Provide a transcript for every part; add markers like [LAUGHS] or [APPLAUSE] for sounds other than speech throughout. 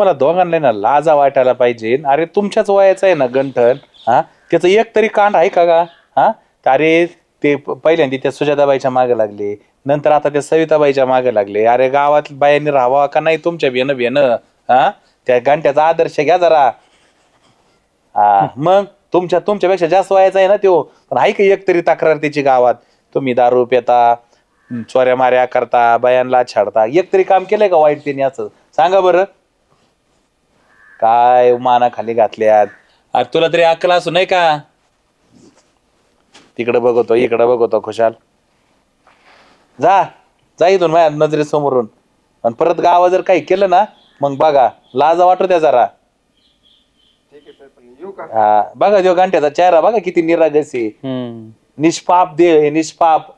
तुम्हाला दोघांना ना लाजा वाटायला पाहिजे. अरे तुमच्याच वयाचं आहे ना गंठन हा? त्याचं एक तरी कांड आहे का गा? हा? अरे ते पहिल्यांदा त्या सुजाताबाईच्या मागे लागले. नंतर आता त्या सविताबाईच्या मागे लागले. अरे गावात बायांनी राहावा का नाही तुमच्या भेनं भेनं हा? त्या घंट्याचा आदर्श घ्या जरा. हा मग तुमच्या तुमच्यापेक्षा जास्त वयाचा आहे ना त्यो. पण आहे का एक तरी तक्रार त्याची गावात? तुम्ही दारू पिता चोऱ्या माऱ्या करता बायांना छाडता. एक तरी काम केलंय का वाईट त्यांनी असं? सांगा बरं. काय माना खाली घातल्यात? अरे तुला तरी अक्कल असू नाही का? तिकडं बघतो इकडं बघतो खुशाल. जा जा इथून माझ्या नजरेसमोरून. आणि परत गावात जर काही केलं ना मग बघा लाजा वाटू द्या जरा. हा बघा देव घंट्याचा चेहरा बघा किती निरागस आहे. निष्पाप देव आहे निष्पाप.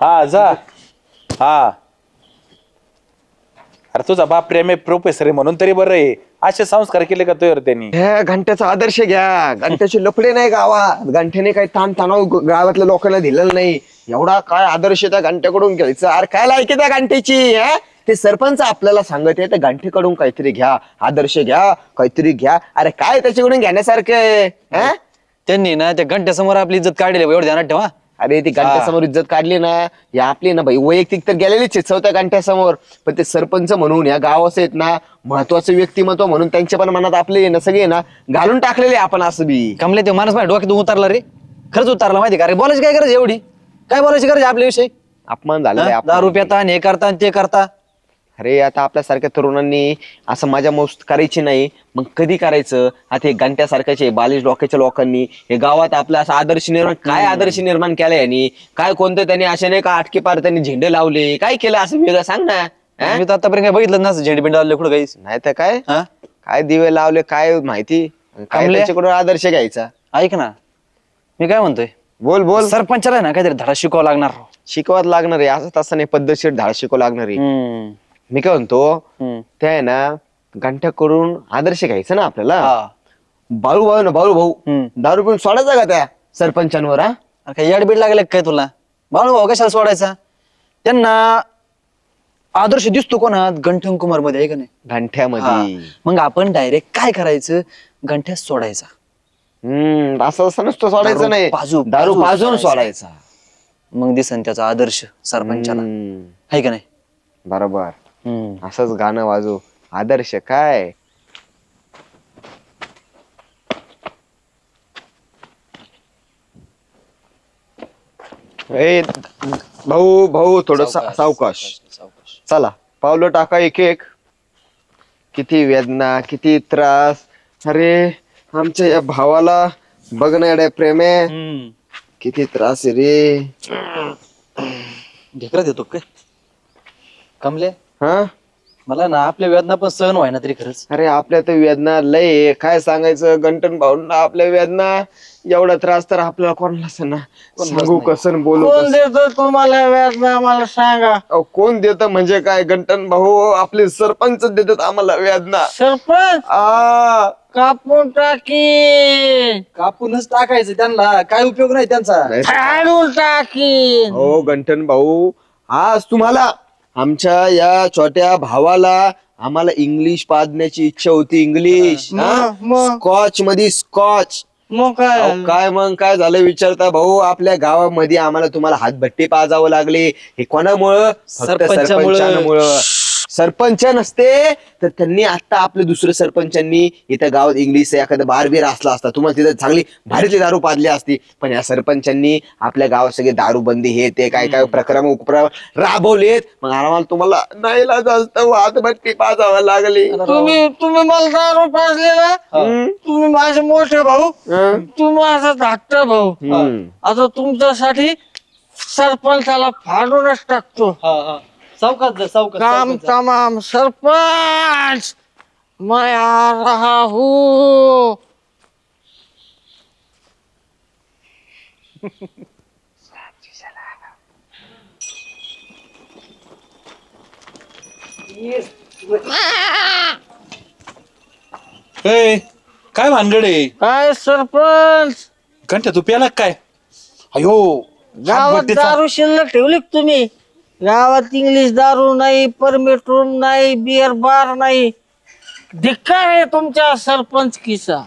हा जा. हा. अरे तुझा बाप प्रेम आहे प्रोफेसर आहे म्हणून तरी बरं आहे. असे संस्कार केले का तुझ्यावर त्यांनी? ह्या घंट्याचा आदर्श घ्या. घंट्याचे लफडे नाही गावात. घंट्याने काही ताण तणाव गावातल्या लोकांना दिलेलं नाही. एवढा काय आदर्श त्या घंट्याकडून घ्यायचं? अरे काय लायकी त्या घंटेची हं? ते सरपंच आपल्याला सांगत आहे त्या घंटेकडून काहीतरी घ्या. आदर्श घ्या काहीतरी घ्या. अरे काय त्याच्याकडून घेण्यासारखं आहे हं? त्यांनी ना त्या घंट्यासमोर आपली इज्जत काढली एवढं ध्यानात ठेवा. अरे ती घंट्यासमोर इज्जत काढली ना या आपली ना भाई वैयक्तिक तर गेलेलीच आहेत चौथ्या घंट्यासमोर. पण ते सरपंच म्हणून या गावाचं आहेत ना महत्वाचं व्यक्तिमत्व म्हणून त्यांच्या पण मनात आपले ना सगळे ना घालून टाकलेले आपण असं बी. कमले ते माणूस माझ्या डोक्यातून उतरला रे. खरंच उतरला माहिती का? रे बोलायची काय गरज आहे एवढी? काय बोलायची गरज आहे आपल्याविषयी? अपमान झालेला आहे हा? आणि हे करता आणि ते करता. अरे आता आपल्यासारख्या तरुणांनी असं माझ्या मोस्ट करायची नाही. मग कधी करायचं? आता हे घंट्यासारख्याचे बालिश डोक्याच्या लोकांनी हे गावात आपला असा आदर्श निर्माण काय आदर्श निर्माण केला यांनी? काय कोणतं त्यांनी असे नाही का आटके पार त्यांनी झेंडे लावले? काय केलं असं वेगळं सांग ना. हा? मी तर आतापर्यंत काय बघितलं नसतं झेंडी पिंड कुठं काहीच. नाही तर काय? हा? काय दिवे लावले काय माहिती? काय? त्याच्याकडून आदर्श घ्यायचा? ऐक ना. मी काय म्हणतोय? बोल बोल. सरपंचाला आहे ना काहीतरी धडा शिकावा लागणार. शिकवत लागणार आहे. असं तसं नाही पद्धतशीर धाड शिकव लागणार आहे. हम्म. मी काय म्हणतो. ते आहे ना घंट्याकडून आदर्श घ्यायचा ना आपल्याला. हा. बाळू भाऊ ना बाळू भाऊ. दारू पिऊन सोडायचा का त्या सरपंचांवर हा? अरे काय याडबीड लागले काय तुला? बाळू भाऊ कशाला सोडायचा? त्यांना आदर्श दिसतो कोणात? गंठन कुमारमध्ये आहे का नाही? घंट्यामध्ये हा. मग आपण डायरेक्ट काय करायचं? गंठ्यात सोडायचा. हम्म असं असं नसतं सोडायचं दारू नाही. पाजू- दारू पाजू पाजून सोडायचा. मग दिसन त्याचा आदर्श सरपंचाला. हम्म, आहे का नाही? बरोबर. असंच गाणं वाजू आदर्श काय? ए, भाऊ भाऊ थोडस सावकाश चला पावलं टाका एक एक. किती वेदना किती त्रास. अरे आमच्या या भावाला बघ ना येड्या प्रेम. किती त्रास आहे रे. ढेकरा देतो काय कमले? हा? मला ना आपल्या वेदना पण सहन व्हायना तरी खरंच. अरे आपल्या तर वेदना लय आहे. काय सांगायचं? गंटन भाऊंना आपल्या वेदना. एवढा त्रास तर आपल्याला कोणाला असं ना सांगू कसं बोलू कोण कसं. देतो तुम्हाला वेदना? मला सांगा. अहो, कोण देत म्हणजे काय? गंटन भाऊ आपले सरपंच देतात आम्हाला वेदना. सरपंच? आ. कापून टाकी कापूनच टाकायचं त्यांना. काय उपयोग नाही त्यांचा. फाडून टाकी हो गंटन भाऊ आज तुम्हाला आमच्या या छोट्या भावाला आम्हाला इंग्लिश पाजण्याची इच्छा होती. इंग्लिश. स्कॉच मध्ये स्कॉच मग काय? अहो, काय मग काय झालं विचारता भाऊ? आपल्या गावामध्ये आम्हाला तुम्हाला हातभट्टी पाजावं लागले. हे कोणामुळं? फक्त सरपंचामुळं. सरपंचामुळं. सरपंच नसते तर त्यांनी आता आपले दुसरे सरपंचांनी इथं गावात इंग्लिश एखादा बार बीर असला असता तुम्हाला तिथं चांगली भारीतली दारू पाजली असती. पण या सरपंचांनी आपल्या गावात सगळे दारू बंदी हे ते काय काय प्रक्रम उपक्रम राबवलेत. मग आम्हाला तुम्हाला नाहीला जास्त हातभट्टी पाजावं लागली. तुम्ही तुम्ही मला दारू पाजलेला. तुम्ही माझे मोठे भाऊ? तुम्ही माझा धाकटा भाऊ. आता तुमच्यासाठी सरपंचाला फाडूनच टाकतो. चौकात चौकात काम तमाम सरपंच मैं आ रहा. हूँ ए, काय भानगड आहे? काय सरपंच? घंट्या तू प्याला काय? अयो गावात हातभट्टीचा- दारू शिल्लक ठेवली का तुम्ही. गावात इंग्लिश दारू नाही परमिट रूम नाही बिअर बार नाही. धिक्कार आहे तुमच्या सरपंच किसा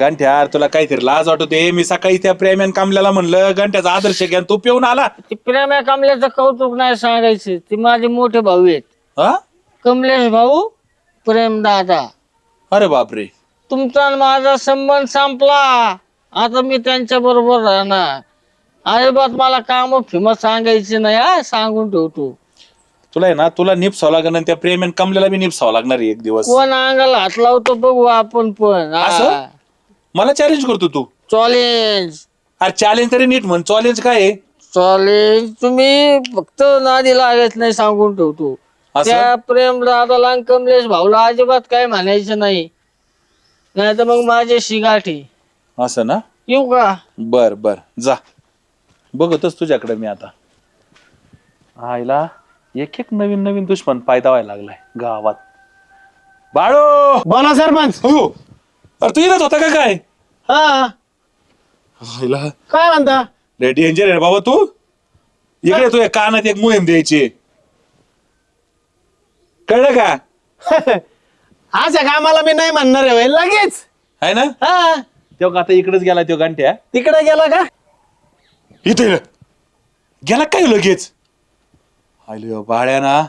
गंठ्या तुला काहीतरी लाज वाटते मी सकाळी त्या प्रेम्यान कामल्याला म्हणलं गंठ्याचा आदर्श घ्या तू पिऊन आला. ते प्रेम्या कमल्याचं कौतुक नाही सांगायचं. ते माझे मोठे भाऊ आहेत. हा? कमलेश भाऊ प्रेम दादा. अरे बापरे. तुमचा आणि माझा संबंध संपला. आता मी त्यांच्या बरोबर राहणार. अजिबात मला काम फिमस सांगायचे नाही हा सांगून ठेवतो. तुला आहे ना तुला निपसावं लागणार आणि त्या प्रेम्यान कमल्याला बी निपसावं लागणार आहे एक दिवस. कोण अंगाला हात लावतो बघू आपण पण असं? मला चॅलेंज करतो तू. चॅलेंज अरे चॅलेंज तरी नीट म्हण चॅलेंज काय आहे? चॅलेंज तुम्ही फक्त नादी लागायच नाही सांगून ठेवतो. असं? त्या प्रेम दादाला आणि कमलेश भाऊला अजिबात काय म्हणायचं नाही. नाही तर मग माझ्याशी गाठी असं ना? येऊ का? बर बर जा. बघतच तुझ्याकडे मी आता. आईला एक एक नवीन नवीन दुश्मन पायदा व्हायला लागलाय गावात. बाळो! बोला सरपंच. हो. अरे तू येत होता का काय? हा. आईला. काय म्हणता? रे डेंजर आहे रे बाबा तू. इकडे तू एक कानात एक मोहीम द्यायची. कळलं का? [LAUGHS] अशा कामाला मी नाही म्हणणार आहे होय, लगेच. आहे ना? हा. तेव्हा आता इकडेच गेला तो घंट्या? तिकडे गेला का? इथे ये. गेला काय लगेच? आलो बाळ्या ना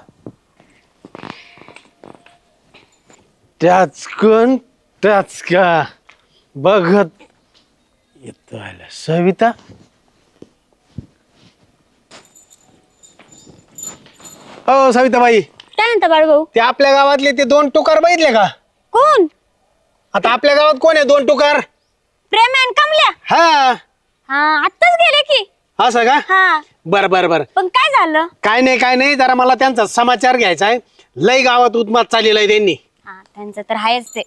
त्याच कोण त्याच का. बघत येतो आला. सविता? हो सविताबाई. काय म्हणता बाळभाऊ? ते आपल्या गावातले ते दोन टुकार बघितले का? कोण? आता आपल्या गावात कोण आहे दोन टुकार? प्रेम आणि कमल्या? हा. हा आत्ताच गेले की. असं का? हा. बर बर बर. पण काय झालं? काय नाही काय नाही. जरा मला त्यांचा समाचार घ्यायचा आहे. लय गावात उद्मात चाललेला आहे त्यांनी. हा त्यांचं तर आहेच ते.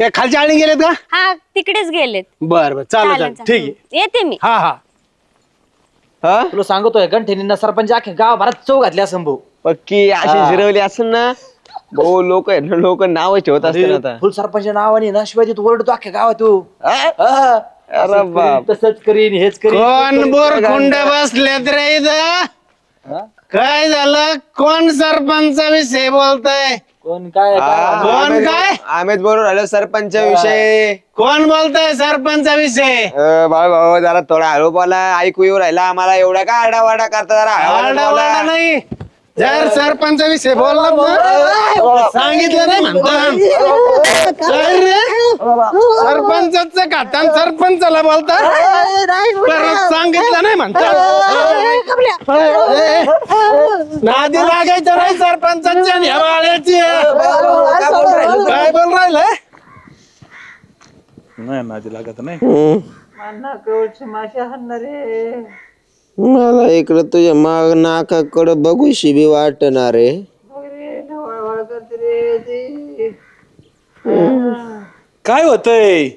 हे खालच्या आळणी गेलेत का? हा तिकडेच गेलेत. बर बर. चालू चालेल, चालू ठीक आहे. येते मी. हा हा. हा? तुला सांगतोय गंठेनींना सरपंच अख्खे गाव भरात चौ घातले असं भाऊ. पक्की अशी जिरवली असेल ना? भाऊ लोक आहे ना लोक नाव ठेवत असतील आता. फुल सरपंच नावाने ना शिवाय तू ओरडतो अख्ख्या गावात तू. हा? हा. अरे बाप. तसंच करीन हेच करीन कोण बोर खुंड बसलेत रे इथं? काय झालं? कोण सरपंचा विषय बोलताय? कोण काय काय- कोण काय? आम्हीच बरोबर आलो सरपंच विषय कोण बोलताय सरपंचा विषय बाळ भाऊ जरा थोडा हळू बोला ऐकू येऊ राहिला आम्हाला एवढा का आडावाडा करता जरा बोला. वारडा नाही. जर सरपंच विषय बोलला ना सांगितलं नाही म्हणता काय रे? सरपंचाच खाता सरपंचाला बोलता? परत सांगितलं नाही म्हणता. ए, नादी लागायचं नाही सरपंचाच्या आणि काय बोल राहिलंय नाही नादी लागत नाही. मला इकडं तुझ्या माग नाकाकडं बघू शिबी वाटणार रे काय होतंय?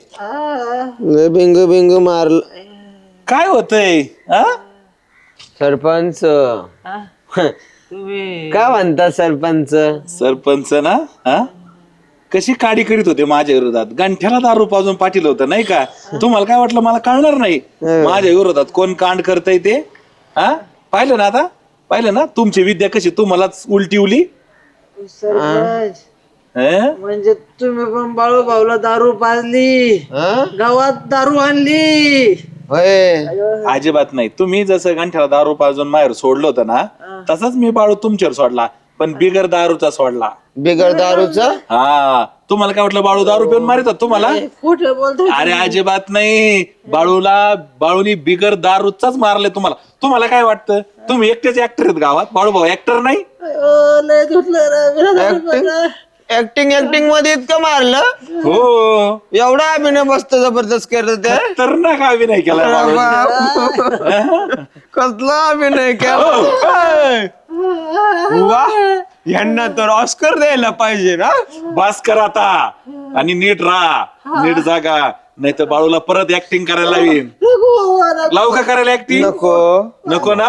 बिंग बिंग मारल. काय होतंय? हा सरपंच. [LAUGHS] का म्हणता सरपंच? सरपंच ना? हा कशी काडी करीत होते माझ्या विरोधात? गंठ्याला दारू पाजून पाठील होतं नाही का? तुम्हाला काय वाटलं? मला कळणार नाही. माझ्या विरोधात कोण कांड करतय ते? हा? पाहिलं ना आता? पाहिलं ना? तुमची विद्या कशी? तुम्हालाच उलटी उली? हं? म्हणजे तुम्ही पण बाळू भाऊला दारू पाजली. गावात दारू आणली. होय. अजिबात नाही. तुम्ही जसं गंठ्याला दारू पाजून माहेर सोडलं होतं ना तसंच मी बाळू तुमच्यावर सोडला. पण बिगर दारूचा सोडला. बिगर दारूचा? हा. तुम्हाला काय वाटलं बाळू दारू पिऊन मारितात तुम्हाला? कुठे बोलतो अरे अजिबात नाही. बाळूला बाळूनी बिगर दारूचाच मारले तुम्हाला. तुम्हाला काय वाटतं? तुम्ही एकटेच ऍक्टर आहेत गावात? बाळू भाऊ ऍक्टर नाही? लय धुतलं ऍक्टिंग ऍक्टिंगमध्ये इतकं मारलं? हो. एवढा अभिनय मस्त जबरदस्त करत ते. तर ना का अभिनय केला बाळूनी? कसला अभिनय केला? वा यांना तर ऑस्कर द्यायला पाहिजे ना? बस कर आता. आणि नीट राहा. नीट जागा. नाही तर बाळूला परत ऍक्टिंग करायला लावीन. लावू का करायला ऍक्टिंग नको. नको ना?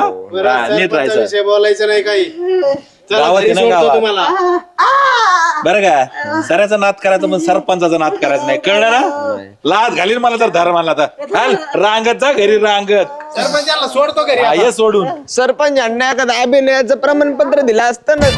नीट राहायचं. बोलायचं नाही काही. गावात ना गावात. तुम्हाला. बरं का? सऱ्याचा नाद करायचा पण सरपंचाचा नाद करायचा नाही. कळलं ना? लाद घालील मला तर धर मला तर. हाल रांगत जा घरी रांगत. सरपंचाला सोडतो घरी हा. ये सोडून. सरपंचांना एखादं अभिनयाचं प्रमाणपत्र दिलं असतं ना?